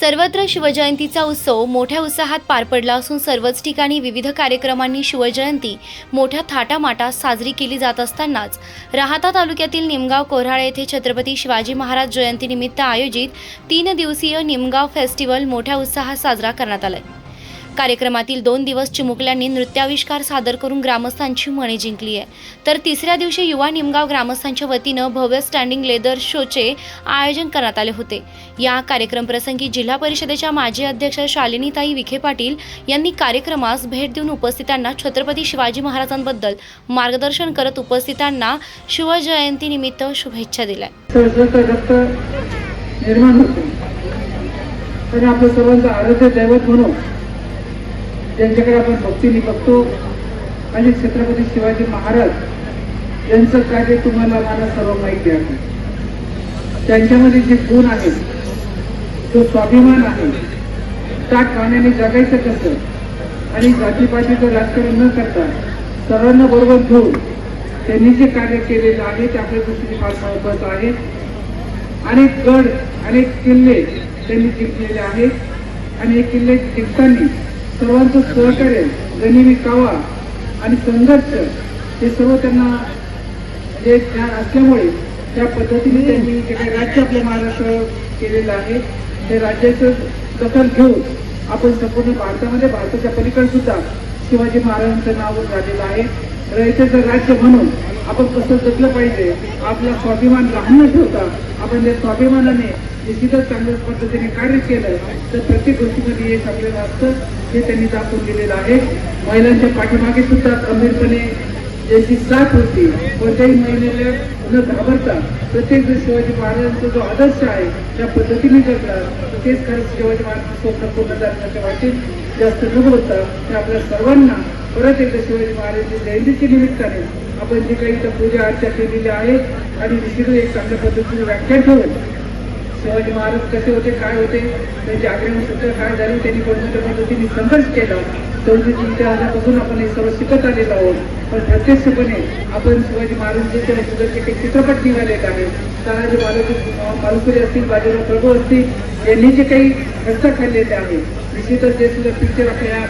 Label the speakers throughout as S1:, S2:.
S1: सर्वत्र शिवजयंतीचा उत्सव मोठ्या उत्साहात पार पडला असून सर्वच ठिकाणी विविध कार्यक्रमांनी शिवजयंती मोठ्या थाटामाटात साजरी केली जात असतानाच राहाता तालुक्यातील निमगाव कोऱ्हाळे येथे छत्रपती शिवाजी महाराज जयंतीनिमित्त आयोजित तीन दिवसीय निमगाव फेस्टिवल मोठ्या उत्साहात साजरा करण्यात आलाय. कार्यक्रमातील दोन दिवस चिमुकल्यांनी नृत्याविष्कार सादर करून ग्रामस्थांची मने जिंकली आहे. तर तिसऱ्या दिवशी युवा निमगाव ग्रामस्थांच्या वतीनं भव्य स्टँडिंग लेदर शोचे आयोजन करण्यात आले होते. या कार्यक्रम प्रसंगी जिल्हा परिषदेच्या माजी अध्यक्ष शालिनीताई विखे पाटील यांनी कार्यक्रमास भेट देऊन उपस्थितांना छत्रपती शिवाजी महाराजांबद्दल मार्गदर्शन करत उपस्थितांना शिवजयंतीनिमित्त शुभेच्छा दिल्या.
S2: निर्माण होते. आणि आपलं सर्वांचं आरोग्य दैवत म्हणून ज्यांच्याकडे आपण भक्तीने बघतो आणि छत्रपती शिवाजी महाराज यांचं कार्य तुम्हाला मला सर्व माहिती आहे. त्यांच्यामध्ये जे गुण आहेत जो स्वाभिमान आहे त्या पाण्याने जगायचं कसं आणि जातीपातीचं राजकारण न करता सर्वांना बरोबर घेऊन त्यांनी जे कार्य केलेलं आहे ते आपल्या दृष्टीने फार महत्वाचं आहे. अनेक गड अनेक किल्ले त्यांनी जिंकलेले आहेत आणि हे किल्ले जिंकताना सर्वांचं सहकार्य गनिमी कावा आणि संघर्ष हे सर्व त्यांना जे ज्ञान असल्यामुळे त्या पद्धतीने त्यांनी जे काही राज्य आपल्या महाराष्ट्र केलेलं आहे. ते राज्याचं दखल घेऊन आपण संपूर्ण भारतामध्ये भारताच्या पलीकडे सुद्धा शिवाजी महाराजांचं नाव झालेलं आहे. रयतेचं राज्य म्हणून आपण कसं जगलं पाहिजे आपला स्वाभिमान लहान न ठेवता आपण त्या स्वाभिमानाने निश्चितच चांगल्या पद्धतीने कार्य केलं तर प्रत्येक गोष्टीमध्ये यश आपल्याला असतं. हे त्यांनी दाखवून दिलेलं आहे. महिलांच्या पाठीमागे सुद्धा गंभीरपणे ज्यांची साथ होती कोणत्याही महिलेला न घाबरता प्रत्येक जण शिवाजी महाराजांचा जो आदर्श आहे त्या पद्धतीने जगला तेच खरं शिवाजी महाराज स्वप्न पूर्ण करण्याच्या वाटेत जास्त न होता ते आपल्या सर्वांना परत एकदा शिवाजी महाराजांच्या जयंतीच्या निमित्ताने आपण जी काही इथं पूजा अर्चा केलेली आहे आणि निश्चितच एक चांगल्या पद्धतीने व्याख्यान ठेवून शिवाजी महाराज कसे होते काय होते त्यांचे आग्रह सूत्र काय झाले त्यांनी कोणत्या पद्धतीने संघर्ष केला? चौथीच्या इतिहासापासून आपण हे सर्व शिकत आलेलो आहोत. पण प्रत्यक्षपणे आपण शिवाजी महाराजांचे सुद्धा काही चित्रपट निघालेले आहेत तानाजी मालू मालुसरे असतील बाजीराव प्रभू असतील यांनी जे काही रस्ता खाल्लेले आहे निश्चितच जे सुद्धा पिक्चर आपल्या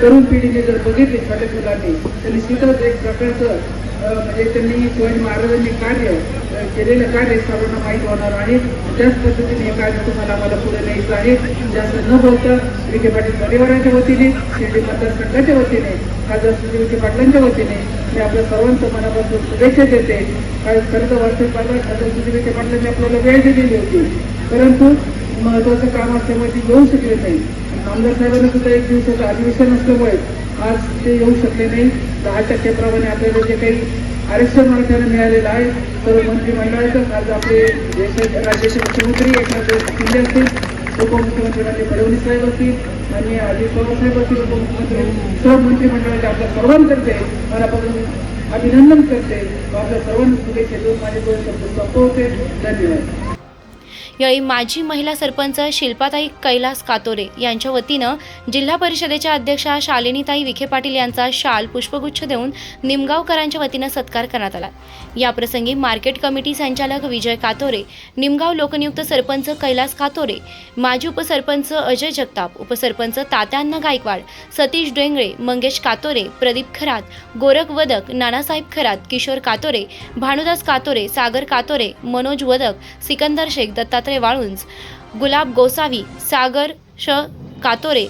S2: तरुण पिढीने जर बघितले छोट्या मुलांनी तर निश्चितच एक प्रकारचं म्हणजे त्यांनी शिवाजी महाराजांनी कार्य केलेलं कार्य सर्वांना माहीत होणार आहे. त्याच पद्धतीने हे कार्य तुम्हाला आम्हाला पुढे न्यायचं आहे. जास्त न बोलता विखे पाटील परिवाराच्या वतीने शिर्डी मतदारसंघाच्या वतीने खासदार सुनील विखे पाटलांच्या वतीने मी आपल्या सर्वांचं मनापासून शुभेच्छा देते. कारण खरं तर वर्षभराला खासदार सुनील विखे पाटलांनी आपल्याला वेळ दिलेली होती. परंतु महत्वाचं काम असल्यामुळे ती येऊ शकले नाही. आमदार साहेबांना सुद्धा एक दिवसाचं अधिवेशन असल्यामुळे आज ते येऊ शकले नाही. दहा टक्क्याप्रमाणे आपल्याला जे काही आरक्षण मराठ्याला मिळालेलं आहे सर्व मंत्रिमंडळाचं आज आपले देशाचे राज्याचे मुख्यमंत्री एकनाथ शिंदे असतील उपमुख्यमंत्री म्हणजे फडणवीस साहेब असतील आणि अजित पवार साहेब असतील उपमुख्यमंत्री सहमंत्रिमंडळाचे मंत्रिमंडळाचे आपल्या सर्वांतर्फे मनापासून अभिनंदन करते. आपल्या सर्वांना शुभेच्छा देऊन माझे दोन शब्द संपवते. धन्यवाद.
S1: यावेळी माजी महिला सरपंच शिल्पाताई कैलास कातोरे यांच्या वतीनं जिल्हा परिषदेच्या अध्यक्षा शालिनीताई विखे पाटील यांचा शाल पुष्पगुच्छ देऊन निमगावकरांच्या वतीनं सत्कार करण्यात आला. याप्रसंगी मार्केट कमिटी संचालक विजय कातोरे निमगाव लोकनियुक्त सरपंच कैलास कातोरे माजी उपसरपंच अजय जगताप उपसरपंच तात्यान्न गायकवाड सतीश डेंगळे मंगेश कातोरे प्रदीप खरात गोरख वदक नानासाहेब खरात किशोर कातोरे भानुदास कातोरे सागर कातोरे मनोज वदक सिकंदर शेख दत्ता दत्तात्रय वाळुंज. गुलाब गोसावी सागर श. कातोरे.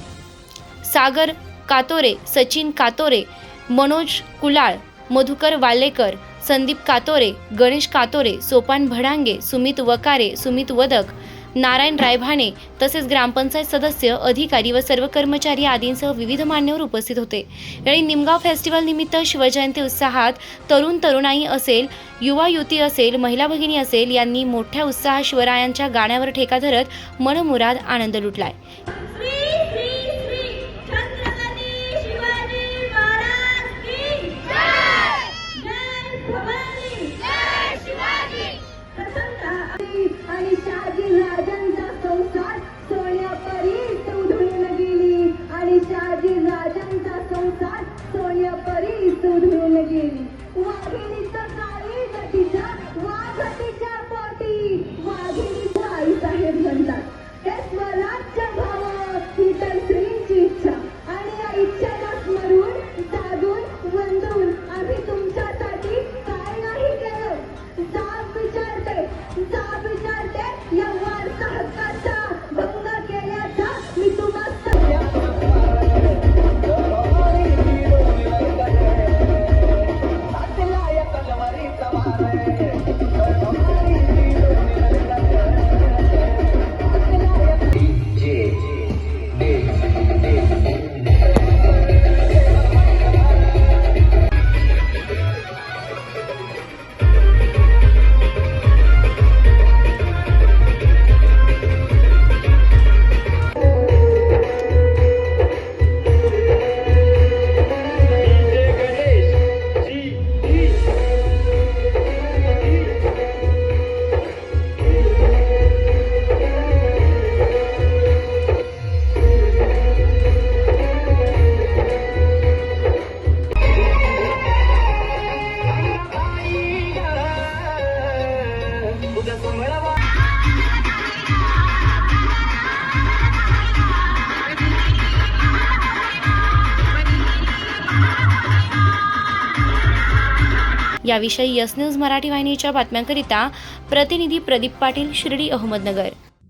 S1: सागर कातोरे सचिन कातोरे मनोज कुलाळ मधुकर वालेकर संदीप कातोरे गणेश कातोरे सोपान भडांगे सुमित वकारे सुमित वदक नारायण रायभाणे तसेच ग्रामपंचायत सदस्य अधिकारी व सर्व कर्मचारी आदींसह विविध मान्यवर उपस्थित होते. यावेळी निमगाव फेस्टिवल निमित्त शिवजयंती उत्साहात तरुण तरुणाई असेल युवा युती असेल महिला भगिनी असेल यांनी मोठ्या उत्साहात शिवरायांच्या गाण्यावर ठेका धरत मनमुराद आनंद लुटलाय.
S3: Wa tidak bisa
S1: याविषयी यस न्यूज मराठी वाहिनीच्या बातम्यांकरिता प्रतिनिधी प्रदीप पाटील शिर्डी अहमदनगर.